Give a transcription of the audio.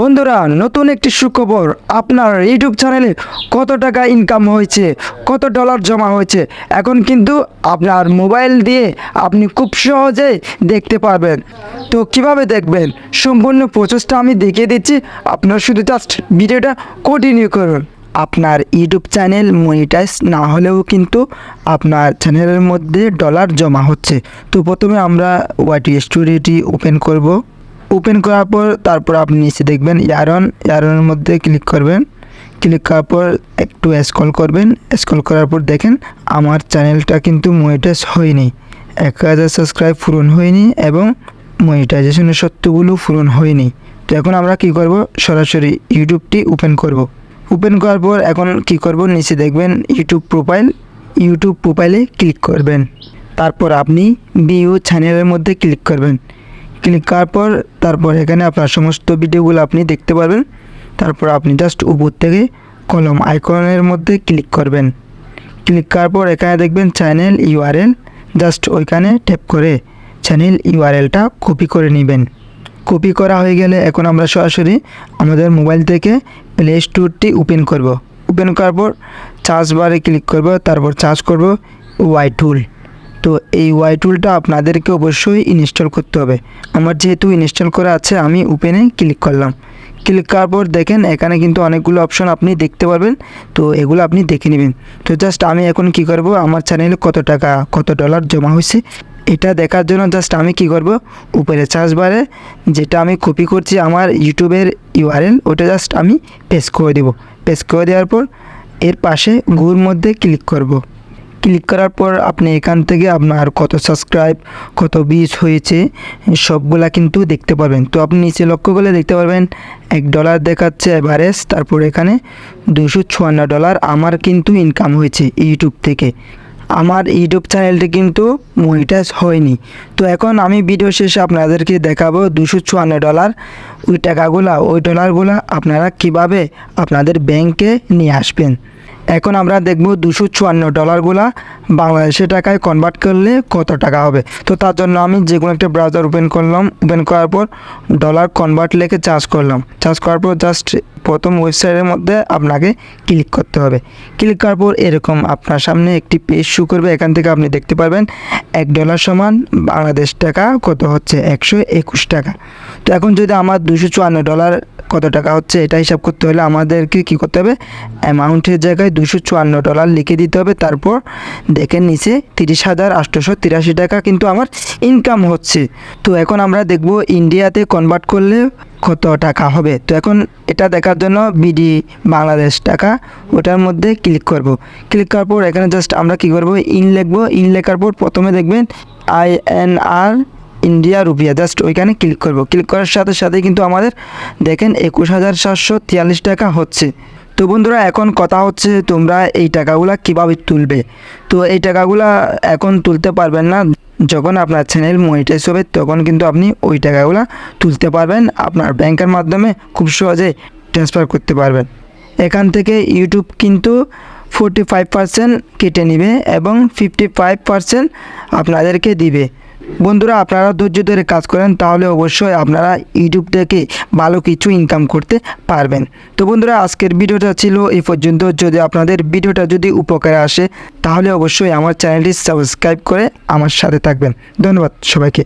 বন্ধুরা, নতুন একটি সুখবর। আপনার ইউটিউব চ্যানেলে কত টাকা ইনকাম হয়েছে, কত ডলার জমা হয়েছে, এখন কিন্তু আপনার মোবাইল দিয়ে আপনি খুব সহজে দেখতে পারবেন। তো কীভাবে দেখবেন? সম্পূর্ণ প্রচেষ্টা আমি দেখিয়ে দিচ্ছি। আপনার শুধু জাস্ট ভিডিওটা কন্টিনিউ করুন। আপনার ইউটিউব চ্যানেল মনিটাইজ না হলেও কিন্তু আপনার চ্যানেলের মধ্যে ডলার জমা হচ্ছে। তো প্রথমে আমরা ওয়াইটি স্টুডিওটি ওপেন করব। ওপেন করার পর তারপর আপনি নিচে দেখবেন ইয়ারন ইয়ারনের মধ্যে ক্লিক করবেন। ক্লিক করার পর একটু স্ক্রল করবেন। স্ক্রল করার পর দেখেন আমার চ্যানেলটা কিন্তু মনিটাইজ হয়নি। এক হাজার সাবস্ক্রাইব পূরণ হয়নি এবং মনিটাইজেশনের সত্যগুলো পূরণ হয়নি। তো এখন আমরা কি করব? সরাসরি ইউটিউবটি ওপেন করব। ওপেন করার পর এখন কি করব? নিচে দেখবেন ইউটিউব প্রোফাইল ইউটিউব প্রোফাইলে ক্লিক করবেন। তারপর আপনি বিউ চ্যানেলের মধ্যে ক্লিক করবেন। ক্লিক করার পর তারপর এখানে আপনার সমস্ত ভিডিওগুলো আপনি দেখতে পারবেন। তারপর আপনি জাস্ট উপর থেকে কলম আইকনের মধ্যে ক্লিক করবেন। ক্লিক করার পর এখানে দেখবেন চ্যানেল ইউআরএল জাস্ট ওইখানে ট্যাপ করে চ্যানেল ইউআরএলটা কপি করে নেবেন। কপি করা হয়ে গেলে এখন আমরা সরাসরি আমাদের মোবাইল থেকে প্লে স্টোরটি ওপেন করব। ওপেন করার পর চার্জ বারে ক্লিক করব, তারপর চার্জ করব ওয়াই টুল তো এই ওয়াই টুলটা আপনাদেরকে অবশ্যই ইনস্টল করতে হবে। আমার যেহেতু ইনস্টল করা আছে, আমি ওপেনে ক্লিক করলাম। ক্লিক করার পর দেখেন, এখানে কিন্তু অনেকগুলো অপশন আপনি দেখতে পারবেন। তো এগুলো আপনি দেখে নেবেন। তো জাস্ট আমি এখন কি করব? আমার চ্যানেলে কত টাকা, কত ডলার জমা হয়েছে, এটা দেখার জন্য জাস্ট আমি কি করব? উপরে চার্জ বারে যেটা আমি কপি করছি আমার ইউটিউবের ইউআরএল ওটা জাস্ট আমি পেস্ট করে দেবো। পেস্ট করে দেওয়ার পর, এর পাশে গুর মধ্যে ক্লিক করব। ক্লিক করার পর আপনি এখান থেকে আপনার কত সাবস্ক্রাইব, কত বিচ হয়েছে, সবগুলা কিন্তু দেখতে পারবেন। তো আপনি নিচে লক্ষ্য করলে দেখতে পারবেন, এক ডলার দেখাচ্ছে এভারেজ তারপর এখানে দুশো চুয়ান্ন ডলার আমার কিন্তু ইনকাম হয়েছে ইউটিউব থেকে। আমার ইউটিউব চ্যানেলটি কিন্তু মনিটাইজ হয়নি। তো এখন আমি ভিডিও শেষে আপনাদেরকে দেখাবো দুশো চুয়ান্ন ডলার, ওই টাকাগুলা, ওই ডলারগুলা আপনারা কীভাবে আপনাদের ব্যাংকে নিয়ে আসবেন। এখন আমরা দেখব দুশো চুয়ান্ন ডলারগুলা বাংলাদেশের টাকায় কনভার্ট করলে কত টাকা হবে। তো তার জন্য আমি যে কোনো একটা ব্রাউজার ওপেন করলাম ওপেন করার পর ডলার কনভার্ট লেখে চার্জ করলাম। চার্জ করার পর জাস্ট প্রথম ওয়েবসাইটের মধ্যে আপনাকে ক্লিক করতে হবে। ক্লিক করার পর এরকম আপনার সামনে একটি পেজ শু করবে। এখান থেকে আপনি দেখতে পারবেন এক ডলার সমান বাংলাদেশ টাকা কত হচ্ছে? একশো একুশ টাকা। তো এখন যদি আমার দুশো চুয়ান্ন ডলার কত টাকা হচ্ছে এটা হিসাব করতে হলে আমাদেরকে কী করতে হবে? অ্যামাউন্টের জায়গায় দুশো চুয়ান্ন ডলার লিখে দিতে হবে। তারপর দেখেন নিচে তিরিশ হাজার আটশোশো তিরাশি টাকা কিন্তু আমার ইনকাম হচ্ছে। তো এখন আমরা দেখব ইন্ডিয়াতে কনভার্ট করলে কত টাকা হবে? তো এখন এটা দেখার জন্য বিডি বাংলাদেশ টাকা, ওটার মধ্যে ক্লিক করব। ক্লিক করার পর এখানে জাস্ট আমরা কী করব? ইন লিখব। ইন লেখার পর প্রথমে দেখবেন আই এন আর ইন্ডিয়া রুপিয়া জাস্ট ওইখানে ক্লিক করব। ক্লিক করার সাথে সাথে কিন্তু আমাদের দেখেন একুশ হাজার সাতশো তিয়াল্লিশ টাকা হচ্ছে। তো বন্ধুরা, এখন কথা হচ্ছে তোমরা এই টাকাগুলা কীভাবে তুলবে? তো এই টাকাগুলা এখন তুলতে পারবেন না। যখন আপনার চ্যানেল মনিটাইজ হবে, তখন কিন্তু আপনি ওই টাকাগুলা তুলতে পারবেন। আপনার ব্যাংকের মাধ্যমে খুব সহজে ট্রান্সফার করতে পারবেন। এখান থেকে ইউটিউব কিন্তু ফোরটি ফাইভ পার্সেন্ট কেটে নেবে এবং ফিফটি ফাইভ পার্সেন্ট আপনাদেরকে দিবে। বন্ধুরা, আপনারা ধৈর্য ধরে কাজ করেন, তাহলে অবশ্যই আপনারা ইউটিউব থেকে ভালো কিছু ইনকাম করতে পারবেন। তো বন্ধুরা, আজকের ভিডিওটা ছিল এই পর্যন্ত। যদি আপনাদের ভিডিওটা যদি উপকারে আসে, তাহলে অবশ্যই আমার চ্যানেলটি সাবস্ক্রাইব করে আমার সাথে থাকবেন। ধন্যবাদ সবাইকে।